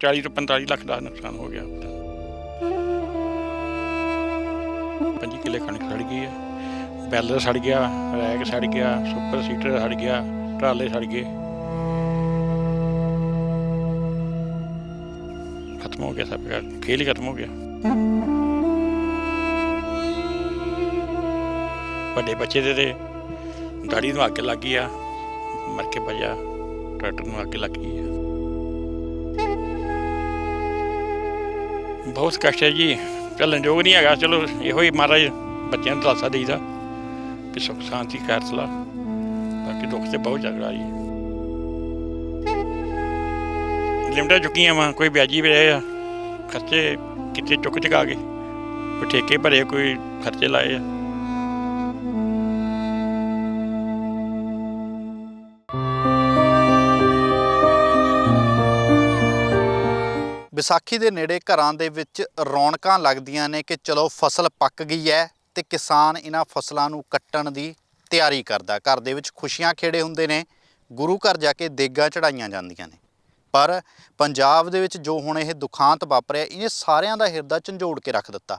40 ਤੋਂ 45 ਲੱਖ ਦਾ ਨੁਕਸਾਨ ਹੋ ਗਿਆ। ਪੰਜੀ ਕਿੱਲੇ ਕਣਕ ਸੜ ਗਈ ਹੈ। ਬੈਲਰ ਸੜ ਗਿਆ, ਰੈਕ ਸੜ ਗਿਆ, ਸੁਪਰ ਸੀਟਰ ਸੜ ਗਿਆ, ਟਰਾਲੇ ਸੜ ਗਏ। ਖਤਮ ਹੋ ਗਿਆ ਸਭ ਦਾ, ਖੇਲ ਹੀ ਖਤਮ ਹੋ ਗਿਆ। ਵੱਡੇ ਬੱਚੇ ਦੇ ਤੇ ਗਾੜੀ ਨੂੰ ਅੱਗ ਲੱਗ ਗਈ ਆ, ਮਰ ਕੇ ਭਜਾ ਟਰੈਕਟਰ ਨੂੰ ਅੱਗ ਲੱਗ ਬਹੁਤ ਕਸ਼ਟ ਹੈ ਜੀ। ਚੱਲਣ ਯੋਗ ਨਹੀਂ ਹੈਗਾ। ਚਲੋ, ਇਹੋ ਹੀ ਮਹਾਰਾਜ ਬੱਚਿਆਂ ਨੂੰ ਦਲਾਸਾ ਦੇਈਦਾ ਕਿ ਸੁਖ ਸ਼ਾਂਤੀ ਕਰ ਬਾਕੀ ਦੁੱਖ ਤੇ ਬਹੁਤ ਜ਼ਿਆਦਾ ਜੀ। ਲਿਮਟਾਂ ਚੁੱਕੀਆਂ ਵਾ। ਕੋਈ ਵਿਆਜੀ ਵੀ ਰਹੇ ਆ। ਖਰਚੇ ਕਿੱਥੇ ਚੁੱਕ ਚੁਕਾ ਕੇ, ਕੋਈ ਠੇਕੇ ਭਰੇ ਕੋਈ ਖਰਚੇ ਲਾਏ ਆ। ਵਿਸਾਖੀ ਦੇ ਨੇੜੇ ਘਰਾਂ ਦੇ ਵਿੱਚ ਰੌਣਕਾਂ ਲੱਗਦੀਆਂ ਨੇ ਕਿ ਚਲੋ ਫਸਲ ਪੱਕ ਗਈ ਹੈ ਤੇ ਕਿਸਾਨ ਇਹਨਾਂ ਫਸਲਾਂ ਨੂੰ ਕੱਟਣ ਦੀ ਤਿਆਰੀ ਕਰਦਾ ਘਰ ਦੇ ਵਿੱਚ ਖੁਸ਼ੀਆਂ ਖੇੜੇ ਹੁੰਦੇ ਨੇ, ਗੁਰੂ ਘਰ ਜਾ ਕੇ ਦੇਗਾਂ ਚੜਾਈਆਂ ਜਾਂਦੀਆਂ ਨੇ। ਪਰ ਪੰਜਾਬ ਦੇ ਵਿੱਚ ਜੋ ਹੁਣ ਇਹ ਦੁਖਾਂਤ ਵਾਪਰਿਆ, ਇਹਨੇ ਸਾਰਿਆਂ ਦਾ ਹਿਰਦਾ ਝੰਜੋੜ ਕੇ ਰੱਖ ਦਿੱਤਾ।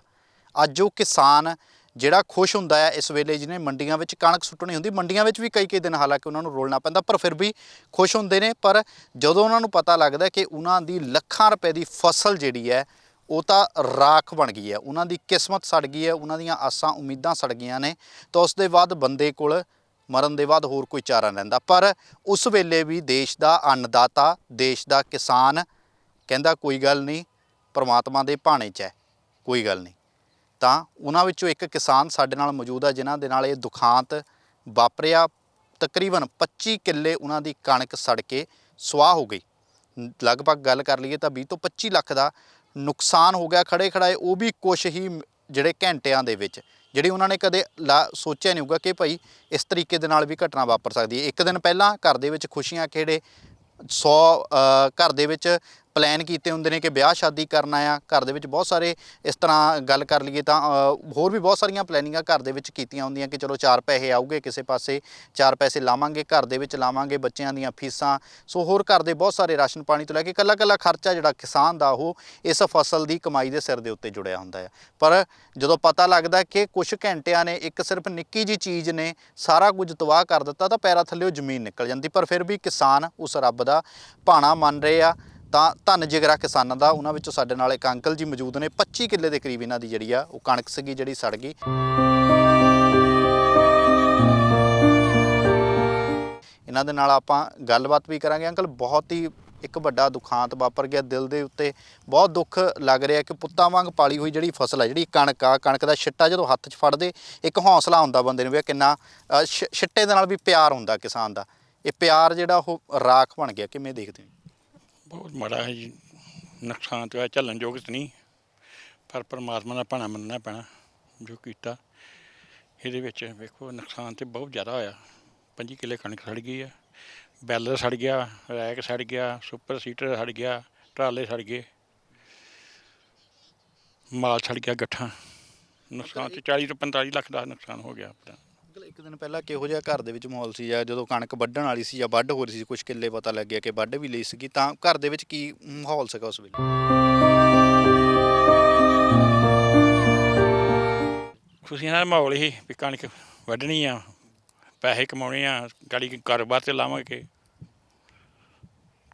ਅੱਜ ਉਹ ਕਿਸਾਨ ਜਿਹੜਾ ਖੁਸ਼ ਹੁੰਦਾ ਹੈ ਇਸ ਵੇਲੇ ਜਿਹਨੇ ਮੰਡੀਆਂ ਵਿੱਚ ਕਣਕ ਸੁੱਟਣੀ ਹੁੰਦੀ, ਮੰਡੀਆਂ ਵਿੱਚ ਵੀ ਕਈ ਕਈ ਦਿਨ ਹਾਲਾਂਕਿ ਉਹਨਾਂ ਨੂੰ ਰੋਲਣਾ ਪੈਂਦਾ, ਪਰ ਫਿਰ ਵੀ ਖੁਸ਼ ਹੁੰਦੇ ਨੇ। ਪਰ ਜਦੋਂ ਉਹਨਾਂ ਨੂੰ ਪਤਾ ਲੱਗਦਾ ਕਿ ਉਹਨਾਂ ਦੀ ਲੱਖਾਂ ਰੁਪਏ ਦੀ ਫਸਲ ਜਿਹੜੀ ਹੈ, ਉਹ ਤਾਂ ਰਾਖ ਬਣ ਗਈ ਹੈ। ਉਹਨਾਂ ਦੀ ਕਿਸਮਤ ਸੜ ਗਈ ਹੈ, ਉਹਨਾਂ ਦੀਆਂ ਆਸਾਂ, ਉਮੀਦਾਂ ਸੜ ਗਈਆਂ ਨੇ। ਤਾਂ ਉਸ ਦੇ ਬਾਅਦ ਬੰਦੇ ਕੋਲ ਮਰਨ ਦੇ ਬਾਅਦ ਹੋਰ ਕੋਈ ਚਾਰਾ ਨਹੀਂ ਰਹਿੰਦਾ। ਪਰ ਉਸ ਵੇਲੇ ਵੀ ਦੇਸ਼ ਦਾ ਅੰਨਦਾਤਾ, ਦੇਸ਼ ਦਾ ਕਿਸਾਨ ਕਹਿੰਦਾ ਕੋਈ ਗੱਲ ਨਹੀਂ, ਪਰਮਾਤਮਾ ਦੇ ਭਾਣੇ 'ਚ ਹੈ, ਕੋਈ ਗੱਲ ਨਹੀਂ। ਤਾਂ ਉਹਨਾਂ ਵਿੱਚੋਂ ਇੱਕ ਕਿਸਾਨ ਸਾਡੇ ਨਾਲ ਮੌਜੂਦ ਆ, ਜਿਨ੍ਹਾਂ ਦੇ ਨਾਲ ਇਹ ਦੁਖਾਂਤ ਵਾਪਰਿਆ। ਤਕਰੀਬਨ 25 ਕਿੱਲੇ ਉਹਨਾਂ ਦੀ ਕਣਕ ਸੜ ਕੇ ਸੁਆਹ ਹੋ ਗਈ। ਲਗਭਗ ਗੱਲ ਕਰ ਲਈਏ ਤਾਂ 20 ਤੋਂ 25 ਲੱਖ ਦਾ ਨੁਕਸਾਨ ਹੋ ਗਿਆ ਖੜੇ ਖੜਾਏ ਉਹ ਵੀ ਕੁਛ ਹੀ ਜਿਹੜੇ ਘੰਟਿਆਂ ਦੇ ਵਿੱਚ, ਜਿਹੜੀ ਉਹਨਾਂ ਨੇ ਕਦੇ ਲਾ- ਸੋਚਿਆ ਨਹੀਂ ਹੋਊਗਾ ਕਿ ਭਾਈ ਇਸ ਤਰੀਕੇ ਦੇ ਨਾਲ ਵੀ ਘਟਨਾ ਵਾਪਰ ਸਕਦੀ ਹੈ। ਇੱਕ ਦਿਨ ਪਹਿਲਾਂ ਘਰ ਦੇ ਵਿੱਚ ਖੁਸ਼ੀਆਂ ਖੇੜੇ 100 ਘਰ ਦੇ ਵਿੱਚ ਪਲਾਨ ਕੀਤੇ ਹੁੰਦੇ ਨੇ ਕਿ ਵਿਆਹ ਸ਼ਾਦੀ ਕਰਨਾ ਆ ਘਰ ਦੇ ਵਿੱਚ ਬਹੁਤ ਸਾਰੇ ਇਸ ਤਰ੍ਹਾਂ ਗੱਲ ਕਰ ਲਈਏ ਤਾਂ ਹੋਰ ਵੀ ਬਹੁਤ ਸਾਰੀਆਂ ਪਲੈਨਿੰਗਾਂ ਘਰ ਦੇ ਵਿੱਚ ਕੀਤੀਆਂ ਹੁੰਦੀਆਂ ਕਿ ਚਲੋ ਚਾਰ ਪੈਸੇ ਆਉਗੇ ਕਿਸੇ ਪਾਸੇ, ਚਾਰ ਪੈਸੇ ਲਾਵਾਂਗੇ, ਘਰ ਦੇ ਵਿੱਚ ਲਾਵਾਂਗੇ ਬੱਚਿਆਂ ਦੀਆਂ ਫੀਸਾਂ। ਸੋ ਹੋਰ ਘਰ ਦੇ ਬਹੁਤ ਸਾਰੇ ਰਾਸ਼ਨ ਪਾਣੀ ਤੋਂ ਲੈ ਕੇ ਕੱਲਾ ਕੱਲਾ ਖਰਚਾ ਜਿਹੜਾ ਕਿਸਾਨ ਦਾ, ਉਹ ਇਸ ਫਸਲ ਦੀ ਕਮਾਈ ਦੇ ਸਿਰ ਦੇ ਉੱਤੇ ਜੁੜਿਆ ਹੁੰਦਾ ਹੈ ਪਰ ਜਦੋਂ ਪਤਾ ਲੱਗਦਾ ਕਿ ਕੁਝ ਘੰਟਿਆਂ ਨੇ ਇੱਕ ਸਿਰਫ ਨਿੱਕੀ ਜੀ ਚੀਜ਼ ਨੇ ਸਾਰਾ ਕੁਝ ਤਬਾਹ ਕਰ ਦਿੱਤਾ ਤਾਂ ਪੈਰਾਂ ਥੱਲੇੋਂ ਜ਼ਮੀਨ ਨਿਕਲ ਜਾਂਦੀ, ਪਰ ਫਿਰ ਵੀ ਕਿਸਾਨ ਉਸ ਰੱਬ ਦਾ ਭਾਣਾ ਮੰਨ ਰਹੇ ਆ। ਤਾਂ ਧੰਨ ਜਿਗਰਾ ਕਿਸਾਨਾਂ ਦਾ, ਉਹਨਾਂ ਵਿੱਚੋਂ ਸਾਡੇ ਨਾਲ ਇੱਕ ਅੰਕਲ ਜੀ ਮੌਜੂਦ ਨੇ 25 ਕਿੱਲੇ ਦੇ ਕਰੀਬ ਇਹਨਾਂ ਦੀ ਜਿਹੜੀ ਆ, ਉਹ ਕਣਕ ਸੀਗੀ, ਜਿਹੜੀ ਸੜ ਗਈ। ਇਹਨਾਂ ਦੇ ਨਾਲ ਆਪਾਂ ਗੱਲਬਾਤ ਵੀ ਕਰਾਂਗੇ। ਅੰਕਲ, ਬਹੁਤ ਹੀ ਇੱਕ ਵੱਡਾ ਦੁਖਾਂਤ ਵਾਪਰ ਗਿਆ ਦਿਲ ਦੇ ਉੱਤੇ। ਬਹੁਤ ਦੁੱਖ ਲੱਗ ਰਿਹਾ ਕਿ ਪੁੱਤਾਂ ਵਾਂਗ ਪਾਲੀ ਹੋਈ ਜਿਹੜੀ ਫਸਲ ਹੈ ਜਿਹੜੀ ਕਣਕ ਆ, ਕਣਕ ਦਾ ਛਿੱਟਾ ਜਦੋਂ ਹੱਥ 'ਚ ਫੜਦੇ, ਇੱਕ ਹੌਸਲਾ ਹੁੰਦਾ ਬੰਦੇ ਨੂੰ ਵੀ ਕਿੰਨਾ ਛ- ਛਿੱਟੇ ਦੇ ਨਾਲ ਵੀ ਪਿਆਰ ਹੁੰਦਾ ਕਿਸਾਨ ਦਾ। ਇਹ ਪਿਆਰ ਜਿਹੜਾ ਉਹ ਰਾਖ ਬਣ ਗਿਆ, ਕਿਵੇਂ ਦੇਖਦੇ ਹੋ? ਬਹੁਤ ਮਾੜਾ ਹੈ ਜੀ ਨੁਕਸਾਨ ਤੇ ਹੋਇਆ ਝੱਲਣ ਯੋਗ ਤਾਂ ਨਹੀਂ। ਪਰ ਪਰਮਾਤਮਾ ਦਾ ਭਾਣਾ ਮੰਨਣਾ ਪੈਣਾ, ਜੋ ਕੀਤਾ। ਇਹਦੇ ਵਿੱਚ ਵੇਖੋ, ਨੁਕਸਾਨ ਤੇ ਬਹੁਤ ਜ਼ਿਆਦਾ ਹੋਇਆ। ਪੰਜੀ ਕਿੱਲੇ ਕਣਕ ਸੜ ਗਈ ਆ। ਬੈਲਰ ਸੜ ਗਿਆ, ਰੈਕ ਸੜ ਗਿਆ, ਸੁਪਰ ਸੀਟਰ ਸੜ ਗਿਆ, ਟਰਾਲੇ ਸੜ ਗਏ। ਮਾਲ ਸੜ ਗਿਆ, ਗੱਠਾਂ। ਨੁਕਸਾਨ ਤੇ 40 ਤੋਂ 45 ਲੱਖ ਦਾ ਨੁਕਸਾਨ ਹੋ ਗਿਆ ਆਪਣਾ। ਅੰਕਲ ਇੱਕ ਦਿਨ ਪਹਿਲਾਂ ਕਿਹੋ ਜਿਹਾ ਘਰ ਦੇ ਵਿੱਚ ਮਾਹੌਲ ਸੀ ਜਾਂ ਜਦੋਂ ਕਣਕ ਵੱਢਣ ਵਾਲੀ ਸੀ ਜਾਂ ਵੱਢ ਹੋ ਰਹੀ ਸੀ ਕੁਝ ਕਿੱਲੇ ਪਤਾ ਲੱਗਿਆ ਕਿ ਵੱਢ ਵੀ ਲਈ ਸੀਗੀ ਤਾਂ ਘਰ ਦੇ ਵਿੱਚ ਕੀ ਮਾਹੌਲ ਸੀਗਾ ਉਸ ਵੇਲੇ? ਖੁਸ਼ੀਆਂ ਦਾ ਮਾਹੌਲ ਹੀ ਵੀ ਕਣਕ ਵੱਢਣੀ ਆ ਪੈਸੇ ਕਮਾਉਣੇ ਆ ਗਾੜੀ ਕਾਰੋਬਾਰ ਤੇ ਲਾਵਾਂਗੇ।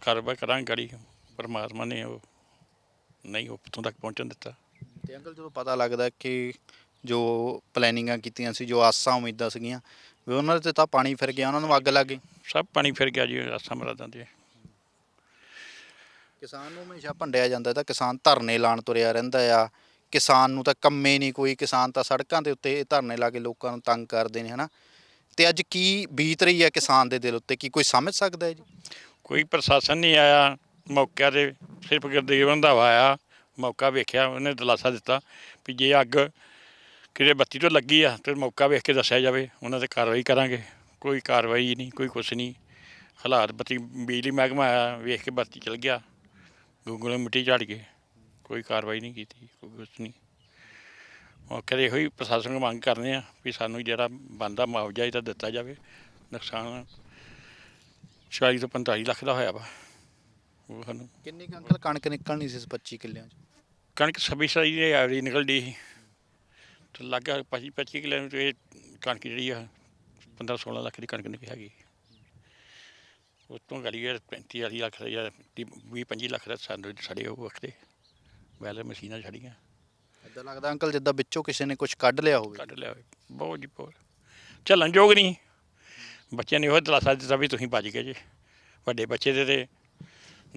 ਕਾਰੋਬਾਰ ਕਰਾਂਗੇ ਗਾੜੀ ਪਰਮਾਤਮਾ ਨੇ ਉਹ ਨਹੀਂ ਉੱਥੋਂ ਤੱਕ ਪਹੁੰਚਣ ਦਿੱਤਾ। ਤੇ ਅੰਕਲ ਜਦੋਂ ਪਤਾ ਲੱਗਦਾ ਕਿ ਜੋ ਪਲੈਨਿੰਗਾਂ ਕੀਤੀਆਂ ਸੀ ਜੋ ਆਸਾਂ ਉਮੀਦਾਂ ਸੀਗੀਆਂ ਵੀ ਉਹਨਾਂ ਤੇ ਤਾਂ ਪਾਣੀ ਫਿਰ ਗਿਆ ਉਹਨਾਂ ਨੂੰ ਅੱਗ ਲੱਗ ਗਈ। ਸਭ ਪਾਣੀ ਫਿਰ ਗਿਆ ਜੀ ਆਸਾਂ ਮਰਾਦਾਂ ਦੇ ਕਿਸਾਨ ਨੂੰ ਹਮੇਸ਼ਾ ਭੰਡਿਆ ਜਾਂਦਾ ਤਾਂ ਕਿਸਾਨ ਧਰਨੇ ਲਾਣ ਤੁਰਿਆ ਰਹਿੰਦਾ ਆ। ਕਿਸਾਨ ਨੂੰ ਤਾਂ ਕੰਮੇ ਨਹੀਂ ਕੋਈ ਕਿਸਾਨ ਤਾਂ ਸੜਕਾਂ ਦੇ ਉੱਤੇ ਧਰਨੇ ਲਾ ਕੇ ਲੋਕਾਂ ਨੂੰ ਤੰਗ ਕਰਦੇ ਨੇ ਹਨਾ। ਤੇ ਅੱਜ ਕੀ ਬੀਤ ਰਹੀ ਹੈ ਕਿਸਾਨ ਦੇ ਦਿਲ ਉੱਤੇ? ਕੀ ਕੋਈ ਸਮਝ ਸਕਦਾ ਹੈ ਜੀ? ਕੋਈ ਪ੍ਰਸ਼ਾਸਨ ਨਹੀਂ ਆਇਆ ਮੌਕੇ ਤੇ ਸਿਰਫ ਗੁਰਦੇਵ ਰੰਧਾਵਾ ਆਇਆ ਮੌਕਾ ਵੇਖਿਆ ਉਹਨੇ ਦਿਲਾਸਾ ਦਿੱਤਾ ਵੀ ਜੇ ਅੱਗ ਕਿਤੇ ਬੱਤੀ ਤੋਂ ਲੱਗੀ ਆ ਤੇ ਮੌਕਾ ਵੇਖ ਕੇ ਦੱਸਿਆ ਜਾਵੇ ਉਹਨਾਂ ਤੇ ਕਾਰਵਾਈ ਕਰਾਂਗੇ। ਕੋਈ ਕਾਰਵਾਈ ਨਹੀਂ ਕੋਈ ਕੁਛ ਨਹੀਂ। ਹਾਲਾਤ ਬੱਤੀ ਬਿਜਲੀ ਮਹਿਕਮਾ ਆਇਆ ਵੇਖ ਕੇ ਬੱਤੀ ਚਲ ਗਿਆ। ਗੂਗਲ ਮਿੱਟੀ ਝਾੜ ਕੇ ਕੋਈ ਕਾਰਵਾਈ ਨਹੀਂ ਕੀਤੀ ਕੋਈ ਕੁਛ ਨਹੀਂ। ਮੌਕੇ ਤੇ ਇਹੋ ਹੀ ਪ੍ਰਸ਼ਾਸਨ ਨੂੰ ਮੰਗ ਕਰਦੇ ਆ ਵੀ ਸਾਨੂੰ ਜਿਹੜਾ ਬੰਦਾ ਮੁਆਵਜ਼ਾ ਇਹਦਾ ਦਿੱਤਾ ਜਾਵੇ। ਨੁਕਸਾਨ 40 ਤੋਂ 45 ਲੱਖ ਦਾ ਹੋਇਆ ਵਾ। ਉਹ ਸਾਨੂੰ ਕਿੰਨੀ ਕੁ ਅੰਕਲ? ਕਣਕ ਨਿਕਲਣੀ ਸੀ ਇਸ 25 ਕਿੱਲਿਆਂ 'ਚ। ਕਣਕ ਛੱਬੀ ਸਾਈ ਦੀ ਐਵਰੇਜ ਨਿਕਲਦੀ ਸੀ। ਤੇ ਲੱਗਾ 25 25 ਕਿੱਲੇ ਨੂੰ ਇਹ ਕਣਕ ਜਿਹੜੀ ਆ 15 16 ਲੱਖ ਦੀ ਕਣਕ ਨਿਕਲ ਹੈਗੀ। ਉਸ ਤੋਂ ਗਲੀ 35 40 ਲੱਖ ਦਾ ਜਾਂ 20 25 ਲੱਖ ਦਾ ਸਾਨੂੰ ਛੜੇ ਉਹ ਵਕਤੇ ਵੈਲੇ ਮਸ਼ੀਨਾਂ ਛੜੀਆਂ ਇਦਾਂ ਲੱਗਦਾ ਅੰਕਲ ਜਿੱਦਾਂ ਵਿੱਚੋਂ ਕਿਸੇ ਨੇ ਕੁਝ ਕੱਢ ਲਿਆ ਹੋਵੇ। ਕੱਢ ਲਿਆ ਹੋਵੇ। ਬਹੁਤ ਜੀ ਬਹੁਤ। ਚੱਲਣ ਯੋਗ ਨਹੀਂ। ਬੱਚਿਆਂ ਨੇ ਉਹ ਦਲਾਸਾ ਦਿੱਤਾ ਵੀ ਤੁਸੀਂ ਭੱਜ ਗਏ ਜੀ। ਵੱਡੇ ਬੱਚੇ ਦੇ ਤੇ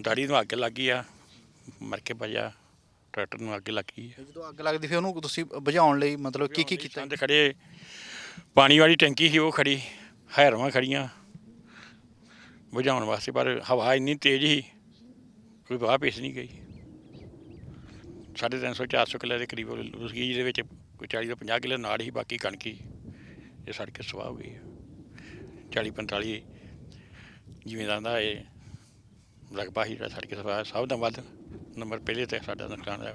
ਦਾੜੀ ਨੂੰ ਅੱਗ ਲੱਗ ਆ ਮਰ ਕੇ ਭਜਾ ਟਰੈਕਟਰ ਨੂੰ ਅੱਗ ਲੱਗ ਗਈ ਆ ਜਦੋਂ ਅੱਗ ਲੱਗਦੀ ਫਿਰ ਉਹਨੂੰ ਤੁਸੀਂ ਬੁਝਾਉਣ ਲਈ ਮਤਲਬ ਕੀ ਕੀ ਕੀਤਾ? ਸੰਦ ਖੜੇ ਪਾਣੀ ਵਾਲੀ ਟੈਂਕੀ ਸੀ ਉਹ ਖੜੀ। ਹੈਰਵਾਂ ਖੜੀਆਂ। ਬੁਝਾਉਣ ਵਾਸਤੇ ਪਰ ਹਵਾ ਇੰਨੀ ਤੇਜ਼ ਸੀ ਕੋਈ ਵਾਹ ਪੇਸ਼ ਨਹੀਂ ਗਈ। ਸਾਢੇ ਤਿੰਨ ਸੌ 400 ਕਿੱਲੇ ਦੇ ਕਰੀਬ ਉਸ ਗਈ ਜਿਹਦੇ ਵਿੱਚ ਕੋਈ 40 ਤੋਂ 50 ਕਿੱਲੇ ਨਾੜ ਹੀ ਬਾਕੀ ਕਣਕੀ ਇਹ ਸੜ ਕੇ ਸਵਾਹ ਹੋ ਗਈ 40 45 ਜਿਵੇਂ ਦਾ ਇਹ ਰਕਬਾ ਹੀ ਸੜ ਕੇ ਸਵਾਹ ਸਭ ਤੋਂ ਵੱਧ ਨੰਬਰ ਪਹਿਲੇ ਤੇ ਸਾਡਾ ਨੁਕਸਾਨ ਹੈ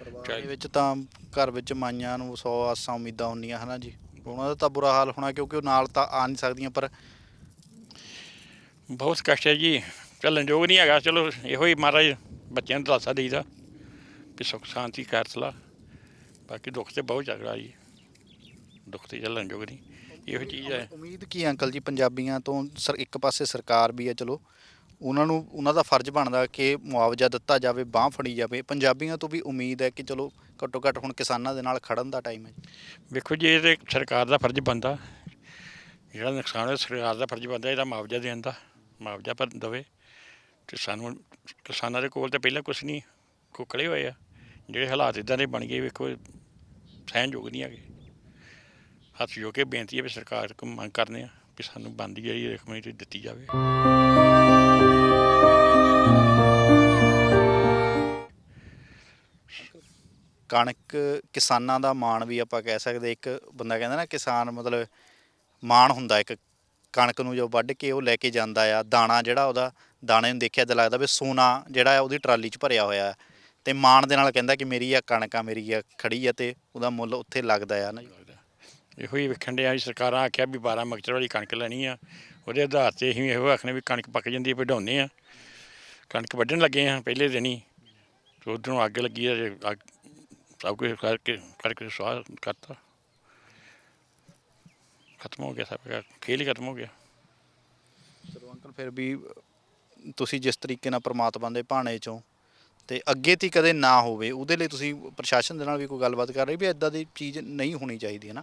ਪਰਿਵਾਰ ਦੇ ਵਿੱਚ ਤਾਂ ਘਰ ਵਿੱਚ ਮਾਈਆਂ ਨੂੰ 100 ਆਸਾਂ ਉਮੀਦਾਂ ਹੁੰਦੀਆਂ ਹਨਾ ਜੀ? ਉਹਨਾਂ ਦਾ ਤਾਂ ਬੁਰਾ ਹਾਲ ਹੋਣਾ ਕਿਉਂਕਿ ਉਹ ਨਾਲ ਤਾਂ ਆ ਨਹੀਂ ਸਕਦੀਆਂ ਪਰ ਬਹੁਤ ਕਸ਼ਟ ਹੈ ਜੀ। ਚੱਲਣ ਯੋਗ ਨਹੀਂ ਹੈਗਾ। ਚਲੋ ਇਹੋ ਹੀ ਮਹਾਰਾਜ ਬੱਚਿਆਂ ਨੂੰ ਦਲਾਸਾ ਦੇਈਦਾ ਕਿ ਸੁੱਖ ਸ਼ਾਂਤੀ ਕਰ ਚਲਾ ਬਾਕੀ ਦੁੱਖ ਤੇ ਬਹੁਤ ਚੱਲ ਰਿਹਾ ਜੀ। ਦੁੱਖ ਤੇ ਚੱਲਣ ਯੋਗ ਨਹੀਂ। ਇਹੋ ਚੀਜ਼ ਹੈ। ਉਮੀਦ ਕੀ ਅੰਕਲ ਜੀ? ਪੰਜਾਬੀਆਂ ਤੋਂ ਸਰ ਇੱਕ ਪਾਸੇ ਸਰਕਾਰ ਵੀ ਹੈ ਚਲੋ। ਉਹਨਾਂ ਨੂੰ, ਉਹਨਾਂ ਦਾ ਫਰਜ਼ ਬਣਦਾ ਕਿ ਮੁਆਵਜ਼ਾ ਦਿੱਤਾ ਜਾਵੇ, ਬਾਹ ਫੜੀ ਜਾਵੇ। ਪੰਜਾਬੀਆਂ ਤੋਂ ਵੀ ਉਮੀਦ ਹੈ ਕਿ ਚਲੋ ਘੱਟੋ ਘੱਟ ਹੁਣ ਕਿਸਾਨਾਂ ਦੇ ਨਾਲ ਖੜਨ ਦਾ ਟਾਈਮ ਹੈ ਵੇਖੋ ਜੀ, ਇਹ ਤੇ ਸਰਕਾਰ ਦਾ ਫਰਜ਼ ਬਣਦਾ। ਜਿਹੜਾ ਨੁਕਸਾਨ ਹੋਇਆ, ਸਰਕਾਰ ਦਾ ਫਰਜ਼ ਬਣਦਾ, ਇਹਦਾ ਮੁਆਵਜ਼ਾ ਦੇਣ ਦਾ। ਮੁਆਵਜ਼ਾ ਪਰ ਦਵੇ। ਤੇ ਸਾਨੂੰ, ਕਿਸਾਨਾਂ ਦੇ ਕੋਲ ਤਾਂ ਪਹਿਲਾਂ ਕੁਝ ਨਹੀਂ ਕੋਕਲੇ ਹੋਏ ਆ। ਜਿਹੜੇ ਹਾਲਾਤ ਇਦਾਂ ਦੇ ਬਣ ਗਏ, ਵੇਖੋ, ਸਹਿਣਯੋਗ ਨਹੀਂ ਹੈਗੇ। ਹੱਥ ਜੋੜ ਕੇ ਬੇਨਤੀ ਹੈ ਵੀ ਸਰਕਾਰ ਕੋਲ ਮੰਗ ਕਰਨੇ ਆ ਕਿ ਸਾਨੂੰ ਬੰਦੀ ਜਿਹੜੀ ਰਕਮ ਇਹ ਦਿੱਤੀ ਜਾਵੇ। ਕਣਕ ਕਿਸਾਨਾਂ ਦਾ ਮਾਣ ਵੀ ਆਪਾਂ ਕਹਿ ਸਕਦੇ, ਇੱਕ ਬੰਦਾ ਕਹਿੰਦਾ ਨਾ ਕਿਸਾਨ ਮਤਲਬ ਮਾਣ ਹੁੰਦਾ, ਇੱਕ ਕਣਕ ਨੂੰ ਜੋ ਵੱਢ ਕੇ ਉਹ ਲੈ ਕੇ ਜਾਂਦਾ ਆ, ਦਾਣਾ ਜਿਹੜਾ ਉਹਦਾ, ਦਾਣੇ ਨੂੰ ਦੇਖਿਆ ਤਾਂ ਲੱਗਦਾ ਵੀ ਸੋਨਾ ਜਿਹੜਾ ਆ ਉਹਦੀ ਟਰਾਲੀ 'ਚ ਭਰਿਆ ਹੋਇਆ ਹੈ ਤੇ ਮਾਣ ਦੇ ਨਾਲ ਕਹਿੰਦਾ ਕਿ ਮੇਰੀ ਆ ਕਣਕ ਆ, ਮੇਰੀ ਆ ਖੜੀ ਆ ਤੇ ਉਹਦਾ ਮੁੱਲ ਉੱਥੇ ਲੱਗਦਾ ਆ ਨਾ ਜੀ। ਇਹੋ ਹੀ ਵੇਖਣ ਡਿਆ ਵੀ ਸਰਕਾਰਾਂ ਆਖਿਆ ਵੀ 12 ਮਕਚਰ ਵਾਲੀ ਕਣਕ ਲੈਣੀ ਆ। ਉਹਦੇ ਆਧਾਰ ਤੇ ਅਸੀਂ ਇਹੋ ਆਖਨੇ ਵੀ ਕਣਕ ਪੱਕ ਜਾਂਦੀ ਹੈ ਵਢਾਉਂਦੇ ਆ। ਕਣਕ ਵੱਢਣ ਲੱਗੇ ਆ ਪਹਿਲੇ ਦਿਨ ਹੀ। ਤੇ ਉਧਰੋਂ ਅੱਗ ਲੱਗੀ ਆ ਅੱਗ ਸਭ ਕੁਝ ਕਰਕੇ ਕਰਕੇ ਸਵਾਹ ਕਰਤਾ ਖਤਮ ਹੋ ਗਿਆ ਸਭ ਕੁਛ, ਖੇਲ ਹੀ ਖਤਮ ਹੋ ਗਿਆ ਚਲੋ ਅੰਕਲ ਫਿਰ ਵੀ ਤੁਸੀਂ ਜਿਸ ਤਰੀਕੇ ਨਾਲ ਪ੍ਰਮਾਤਮਾ ਦੇ ਭਾਣੇ ਚੋਂ ਤੇ ਅੱਗੇ ਤੀ ਕਦੇ ਨਾ ਹੋਵੇ ਉਹਦੇ ਲਈ ਤੁਸੀਂ ਪ੍ਰਸ਼ਾਸਨ ਦੇ ਨਾਲ ਵੀ ਕੋਈ ਗੱਲਬਾਤ ਕਰ ਰਹੇ ਵੀ ਇਦਾਂ ਦੀ ਚੀਜ਼ ਨਹੀਂ ਹੋਣੀ ਚਾਹੀਦੀ ਹੈ ਨਾ?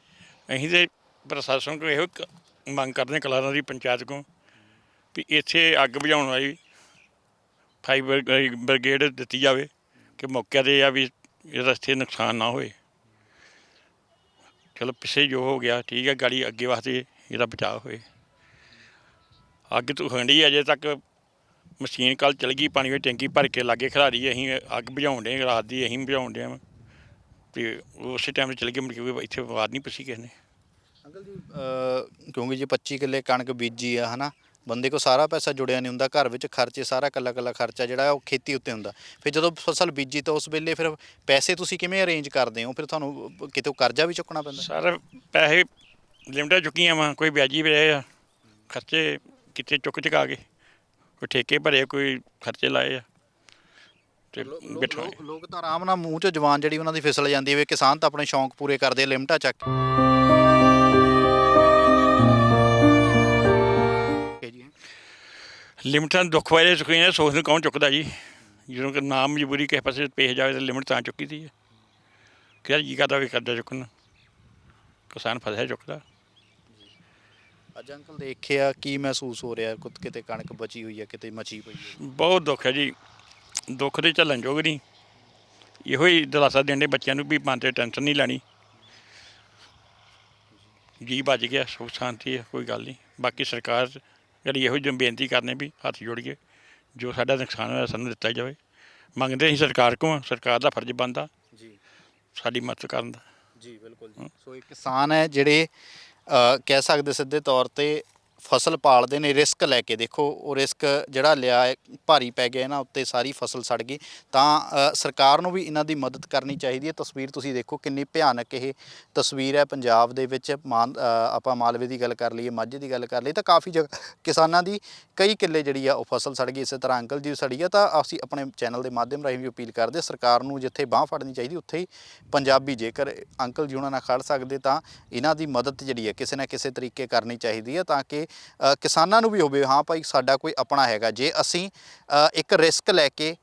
ਅਸੀਂ ਤੇ ਪ੍ਰਸ਼ਾਸਨ ਕੋਲ ਇਹੋ ਕ- ਮੰਗ ਕਰਦੇ ਕਲਾਰਾਂ ਦੀ ਪੰਚਾਇਤ ਕੋਲ ਵੀ ਇੱਥੇ ਅੱਗ ਬੁਝਾਉਣ ਵਾਲੀ ਫਾਈਬਰ ਬ੍ਰਿਗੇਡ ਦਿੱਤੀ ਜਾਵੇ ਕਿ ਮੌਕੇ ਤੇ ਆ ਵੀ ਇਹਦਾ ਇੱਥੇ ਨੁਕਸਾਨ ਨਾ ਹੋਏ। ਚਲੋ ਪਿੱਛੇ ਜੋ ਹੋ ਗਿਆ, ਠੀਕ ਹੈ, ਗਾੜੀ ਅੱਗੇ ਵਾਸਤੇ ਇਹਦਾ ਬਚਾਅ ਹੋਏ। ਅੱਗ ਤੋਂ ਹੰਡੀ ਅਜੇ ਤੱਕ ਮਸ਼ੀਨ ਕੱਲ ਚਲ ਗਈ, ਪਾਣੀ ਵਿੱਚ ਟੈਂਕੀ ਭਰ ਕੇ ਲਾਗੇ ਖਿਲਾਰੀ ਅਸੀਂ ਅੱਗ ਬੁਝਾਉਣ ਦੇ ਰਾਤ ਦੀ ਅਸੀਂ ਬੁਝਾਉਣ ਦੇ ਤੇ ਉਸੇ ਟਾਈਮ ਤੇ ਚਲ ਗਏ ਮੁੜ ਕੇ ਇੱਥੇ ਆਵਾਜ਼ ਨਹੀਂ ਪੁੱਛੀ ਕਿਸੇ ਨੇ। ਅੰਕਲ ਜੀ, ਅਹ ਕਿਉਂਕਿ ਜੇ 25 ਕਿੱਲੇ ਕਣਕ ਬੀਜੀ ਆ, ਹਨਾ ਬੰਦੇ ਕੋ ਸਾਰਾ ਪੈਸਾ ਜੁੜਿਆ ਨਹੀਂ ਹੁੰਦਾ ਘਰ ਵਿੱਚ ਖਰਚੇ ਸਾਰਾ ਕੱਲਾ ਕੱਲਾ ਖਰਚਾ ਜਿਹੜਾ ਉਹ ਖੇਤੀ ਉੱਤੇ ਹੁੰਦਾ। ਫਿਰ ਜਦੋਂ ਫਸਲ ਬੀਜੀ ਤਾਂ ਉਸ ਵੇਲੇ ਫਿਰ ਪੈਸੇ ਤੁਸੀਂ ਕਿਵੇਂ ਅਰੇਂਜ ਕਰਦੇ ਹੋ? ਫਿਰ ਤੁਹਾਨੂੰ ਕਿਤੇ ਕਰਜ਼ਾ ਵੀ ਚੁੱਕਣਾ ਪੈਂਦਾ? ਸਰ ਪੈਸੇ ਲਿਮਟਾਂ ਚੁੱਕੀਆਂ ਵਾ ਕੋਈ ਵਿਆਜੀ ਵੀ ਰਹੇ ਆ ਖਰਚੇ ਕਿਤੇ ਚੁੱਕ ਚੁਕਾ ਕੇ ਕੋਈ ਠੇਕੇ ਭਰੇ ਕੋਈ ਖਰਚੇ ਲਾਏ ਆ ਤੇ ਬਿਠਾ ਲੋਕ- ਤਾਂ ਆਰਾਮ ਨਾਲ ਮੂੰਹ 'ਚ ਜਵਾਨ ਜਿਹੜੀ ਉਹਨਾਂ ਦੀ ਫਿਸਲ ਜਾਂਦੀ ਹੈ ਕਿਸਾਨ ਤਾਂ ਆਪਣੇ ਸ਼ੌਂਕ ਪੂਰੇ ਕਰਦੇ ਲਿਮਟਾਂ ਚੱਕ ਲਿਮਟਾਂ ਦੁੱਖ ਵਾਲੇ ਸੁਖੀ ਨੇ ਸੋਚ ਨੂੰ ਕੌਣ ਚੁੱਕਦਾ ਜੀ? ਜਦੋਂ ਕਿ ਨਾਮ ਮਜਬੂਰੀ ਕਿਸੇ ਪਾਸੇ ਪੇਸ਼ ਜਾਵੇ ਤਾਂ ਲਿਮਟ ਤਾਂ ਚੁੱਕੀ ਦੀ ਹੈ। ਕਿਹੜਾ ਜੀ ਕਰਦਾ ਵੀ ਕਰਦਾ ਚੁੱਕਣ। ਕਿਸਾਨ ਫਸਿਆ ਚੁੱਕਦਾ। ਅੱਜ ਅੰਕਲ ਦੇਖਿਆ ਕੀ ਮਹਿਸੂਸ ਹੋ ਰਿਹਾ? ਕੁੱਤ ਕਿਤੇ ਕਣਕ ਬਚੀ ਹੋਈ ਹੈ ਕਿਤੇ ਮਚੀ ਪਈ ਹੈ? ਬਹੁਤ ਦੁੱਖ ਹੈ ਜੀ। ਦੁੱਖ ਦੇ ਝੱਲਣ ਯੋਗ ਨਹੀਂ। ਇਹੋ ਹੀ ਦਿਲਾਸਾ ਦੇਣ ਦੇ ਬੱਚਿਆਂ ਨੂੰ ਵੀ ਮਨ ਤੇ ਟੈਨਸ਼ਨ ਨਹੀਂ ਲੈਣੀ। ਜੀ ਬਚ ਗਿਆ ਸੁਖ ਸ਼ਾਂਤੀ ਹੈ ਕੋਈ ਗੱਲ ਨਹੀਂ। ਬਾਕੀ ਸਰਕਾਰ ਜਿਹੜੀ ਇਹੋ ਜਿਹੀ ਬੇਨਤੀ ਕਰਨੇ ਵੀ ਹੱਥ ਜੋੜੀਏ ਜੋ ਸਾਡਾ ਨੁਕਸਾਨ ਹੋਇਆ ਸਾਨੂੰ ਦਿੱਤਾ ਜਾਵੇ। ਮੰਗਦੇ ਅਸੀਂ ਸਰਕਾਰ ਕੋਲ ਸਰਕਾਰ ਦਾ ਫਰਜ਼ ਬਣਦਾ। ਜੀ। ਸਾਡੀ ਮਦਦ ਕਰਨ ਦਾ। ਜੀ ਬਿਲਕੁਲ ਜੀ। ਸੋ ਇਹ ਕਿਸਾਨ ਹੈ ਜਿਹੜੇ ਕਹਿ ਸਕਦੇ ਸਿੱਧੇ ਤੌਰ ਤੇ ਫਸਲ ਪਾਲਦੇ ਨੇ ਰਿਸਕ ਲੈ ਕੇ। ਦੇਖੋ ਉਹ ਰਿਸਕ ਜਿਹੜਾ ਲਿਆ ਹੈ, ਭਾਰੀ ਪੈ ਗਿਆ ਇਹਨਾਂ ਉੱਤੇ ਸਾਰੀ ਫਸਲ ਸੜ ਗਈ। ਤਾਂ ਅ, ਸਰਕਾਰ ਨੂੰ ਵੀ ਇਹਨਾਂ ਦੀ ਮਦਦ ਕਰਨੀ ਚਾਹੀਦੀ ਹੈ। ਤਸਵੀਰ ਤੁਸੀਂ ਦੇਖੋ ਕਿੰਨੀ ਭਿਆਨਕ ਇਹ ਤਸਵੀਰ ਹੈ। ਪੰਜਾਬ ਦੇ ਵਿੱਚ ਮਾਨ ਅ, ਆਪਾਂ ਮਾਲਵੇ ਦੀ ਗੱਲ ਕਰ ਲਈਏ ਮਾਝੇ ਦੀ ਗੱਲ ਕਰ ਲਈਏ ਤਾਂ ਕਾਫੀ ਜਗ੍ਹਾ ਕਿਸਾਨਾਂ ਦੀ ਕਈ ਕਿੱਲੇ ਜਿਹੜੀ ਆ ਉਹ ਫਸਲ ਸੜ ਗਈ। ਇਸੇ ਤਰ੍ਹਾਂ ਅੰਕਲ ਜੀ ਦੀ ਸੜੀ ਆ ਤਾਂ ਅਸੀਂ ਆਪਣੇ ਚੈਨਲ ਦੇ ਮਾਧਿਅਮ ਰਾਹੀਂ ਵੀ ਅਪੀਲ ਕਰਦੇ ਹਾਂ, ਸਰਕਾਰ ਨੂੰ ਜਿੱਥੇ ਬਾਹ ਫੜਨੀ ਚਾਹੀਦੀ ਉੱਥੇ ਹੀ ਪੰਜਾਬੀ ਜੇਕਰ ਅੰਕਲ ਜੀ ਉਹਨਾਂ ਨਾਲ ਖੜ ਸਕਦੇ ਤਾਂ ਇਹਨਾਂ ਦੀ ਮਦਦ ਜਿਹੜੀ ਹੈ ਕਿਸੇ ਨਾ ਕਿਸੇ ਤਰੀਕੇ ਕਰਨੀ ਚਾਹੀਦੀ ਹੈ ਤਾਂ ਕਿ ਕਿਸਾਨਾਂ ਨੂੰ ਵੀ ਹੋਵੇ, ਹਾਂ ਭਾਈ ਸਾਡਾ ਕੋਈ ਆਪਣਾ ਹੈਗਾ। ਜੇ ਅਸੀਂ ਇੱਕ ਰਿਸਕ ਲੈ ਕੇ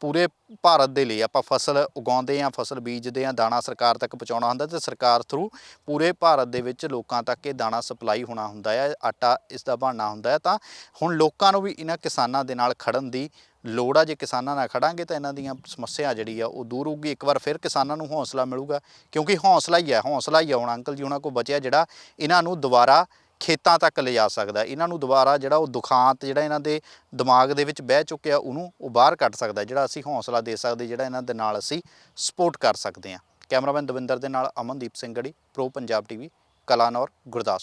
ਪੂਰੇ ਭਾਰਤ ਦੇ ਲਈ ਆਪਾਂ ਫਸਲ ਉਗਾਉਂਦੇ ਆ ਫਸਲ ਬੀਜਦੇ ਆ ਦਾਣਾ ਸਰਕਾਰ ਤੱਕ ਪਹੁੰਚਾਉਣਾ ਹੁੰਦਾ, ਤੇ ਸਰਕਾਰ ਥਰੂ ਪੂਰੇ ਭਾਰਤ ਦੇ ਵਿੱਚ ਲੋਕਾਂ ਤੱਕ ਇਹ ਦਾਣਾ ਸਪਲਾਈ ਹੋਣਾ ਹੁੰਦਾ ਹੈ, ਆਟਾ ਇਸ ਦਾ ਬਣਨਾ ਹੁੰਦਾ ਹੈ। ਤਾਂ ਹੁਣ ਲੋਕਾਂ ਨੂੰ ਵੀ ਇਹਨਾਂ ਕਿਸਾਨਾਂ ਦੇ ਨਾਲ ਖੜਨ ਦੀ ਲੋੜ ਆ, ਜੇ ਕਿਸਾਨਾਂ ਨਾਲ ਖੜਾਂਗੇ ਤਾਂ ਇਹਨਾਂ ਦੀਆਂ ਸਮੱਸਿਆ ਜਿਹੜੀ ਆ, ਉਹ ਦੂਰ ਹੋਊਗੀ। ਇੱਕ ਵਾਰ ਫਿਰ ਕਿਸਾਨਾਂ ਨੂੰ ਹੌਸਲਾ ਮਿਲੂਗਾ, ਕਿਉਂਕਿ ਹੌਸਲਾ ਹੀ ਹੈ ਹੌਸਲਾ ਹੀ ਆ ਹੁਣ ਅੰਕਲ ਜੀ ਉਹਨਾਂ ਕੋਲ ਬਚਿਆ ਜਿਹੜਾ ਇਹਨਾਂ ਨੂੰ ਦੁਬਾਰਾ ਖੇਤਾਂ ਤੱਕ ਲਿਜਾ ਸਕਦਾ ਇਹਨਾਂ ਨੂੰ ਦੁਬਾਰਾ ਜਿਹੜਾ ਉਹ ਦੁਖਾਂਤ ਜਿਹੜਾ ਇਹਨਾਂ ਦੇ ਦਿਮਾਗ ਦੇ ਵਿੱਚ ਬਹਿ ਚੁੱਕਿਆ, ਉਹਨੂੰ ਉਹ ਬਾਹਰ ਕੱਢ ਸਕਦਾ ਜਿਹੜਾ ਅਸੀਂ ਹੌਸਲਾ ਦੇ ਸਕਦੇ, ਜਿਹੜਾ ਇਹਨਾਂ ਦੇ ਨਾਲ ਅਸੀਂ ਸਪੋਰਟ ਕਰ ਸਕਦੇ ਹਾਂ। ਕੈਮਰਾਮੈਨ ਦਵਿੰਦਰ ਦੇ ਨਾਲ ਅਮਨਦੀਪ ਸਿੰਘ ਗੜੀ ਪ੍ਰੋ ਪੰਜਾਬ ਟੀਵੀ ਕਲਾਨੌਰ ਗੁਰਦਾਸ